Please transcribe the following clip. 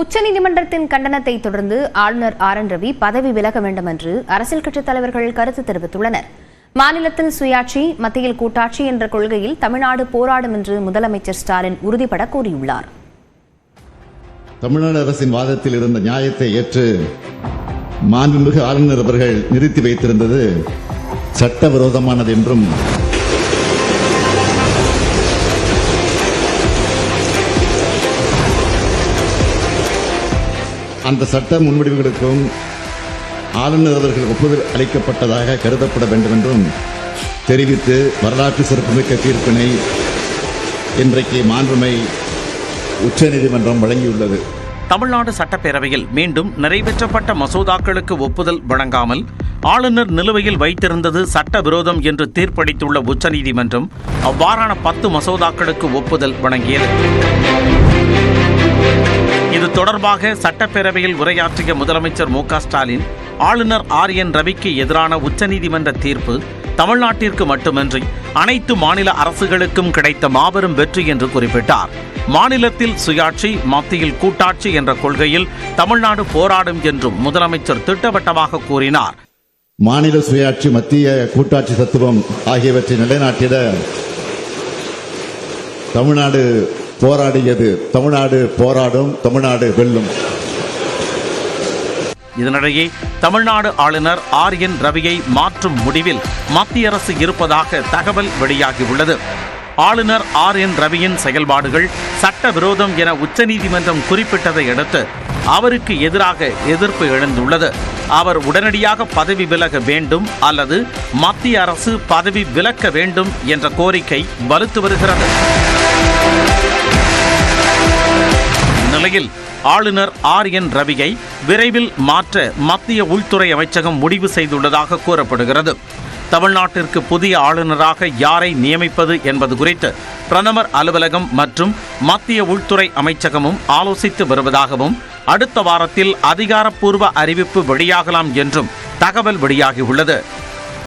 உச்சநீதிமன்றத்தின் கண்டனத்தை தொடர்ந்து ஆளுநர் ஆர் என் ரவி பதவி விலக வேண்டும் என்று அரசியல் கட்சித் தலைவர்கள் கருத்து தெரிவித்துள்ளனர். மாநிலத்தில் சுயாட்சி மத்தியில் கூட்டாட்சி என்ற கொள்கையில் தமிழ்நாடு போராடும் என்று முதலமைச்சர் ஸ்டாலின் உறுதிபட கூறியுள்ளார். தமிழ்நாடு அரசின் வாதத்தில் இருந்த நியாயத்தை ஏற்று மாண்புமிகு ஆளுநர் அவர்கள் நிறுத்தி வைத்திருந்தது சட்டவிரோதமானது என்றும் அந்த சட்ட முன்வடிவுகளுக்கும் ஆளுநர் அவர்கள் ஒப்புதல் அளிக்கப்பட்டதாக கருதப்பட வேண்டும் என்றும் தெரிவித்து வரலாற்று சிறப்புமிக்க தீர்ப்பினை இன்றைக்கு மாண்புமை உச்சநீதிமன்றம் வழங்கியுள்ளது. தமிழ்நாடு சட்டப்பேரவையில் மீண்டும் நிறைவேற்றப்பட்ட மசோதாக்களுக்கு ஒப்புதல் வழங்காமல் ஆளுநர் நிலுவையில் வைத்திருந்தது சட்டவிரோதம் என்று தீர்ப்பளித்துள்ள உச்சநீதிமன்றம் அவ்வாறான பத்து மசோதாக்களுக்கு ஒப்புதல் வழங்கியது. இது தொடர்பாக சட்டப்பேரவையில் உரையாற்றிய முதலமைச்சர் மு ஸ்டாலின் ஆளுநர் ஆர் என் ரவிக்கு எதிரான உச்சநீதிமன்ற தீர்ப்பு தமிழ்நாட்டிற்கு மட்டுமின்றி அனைத்து மாநில அரசுகளுக்கும் கிடைத்த மாபெரும் வெற்றி என்று குறிப்பிட்டார். மாநிலத்தில் சுயாட்சி மத்தியில் கூட்டாட்சி என்ற கொள்கையில் தமிழ்நாடு போராடும் என்றும் முதலமைச்சர் திட்டவட்டமாக கூறினார். மாநில சுயாட்சி மத்திய கூட்டாட்சி தத்துவம் ஆகியவற்றை நிலைநாட்டிட தமிழ்நாடு போராடியது. தமிழ்நாடு போராடும் தமிழ்நாடு வெல்லும். இதனிடையே தமிழ்நாடு ஆளுநர் ஆர் என் ரவியை மாற்றும் முடிவில் மத்திய அரசு இருப்பதாக தகவல் வெளியாகியுள்ளது. ஆளுநர் ஆர் என் ரவியின் செயல்பாடுகள் சட்டவிரோதம் என உச்சநீதிமன்றம் குறிப்பிட்டதை அடுத்து அவருக்கு எதிராக எதிர்ப்பு எழுந்துள்ளது. அவர் உடனடியாக பதவி விலக வேண்டும் அல்லது மத்திய அரசு பதவி விலக்க வேண்டும் என்ற கோரிக்கை வலுத்து வருகிறது. நிலையில் ஆளுநர் ஆர் என் ரவியை விரைவில் மாற்ற மத்திய உள்துறை அமைச்சகம் முடிவு செய்துள்ளதாக கூறப்படுகிறது. தமிழ்நாட்டிற்கு புதிய ஆளுநராக யாரை நியமிப்பது என்பது குறித்து பிரதமர் அலுவலகம் மற்றும் மத்திய உள்துறை அமைச்சகமும் ஆலோசித்து வருவதாகவும் அடுத்த வாரத்தில் அதிகாரப்பூர்வ அறிவிப்பு வெளியாகலாம் என்றும் தகவல் வெளியாகியுள்ளது.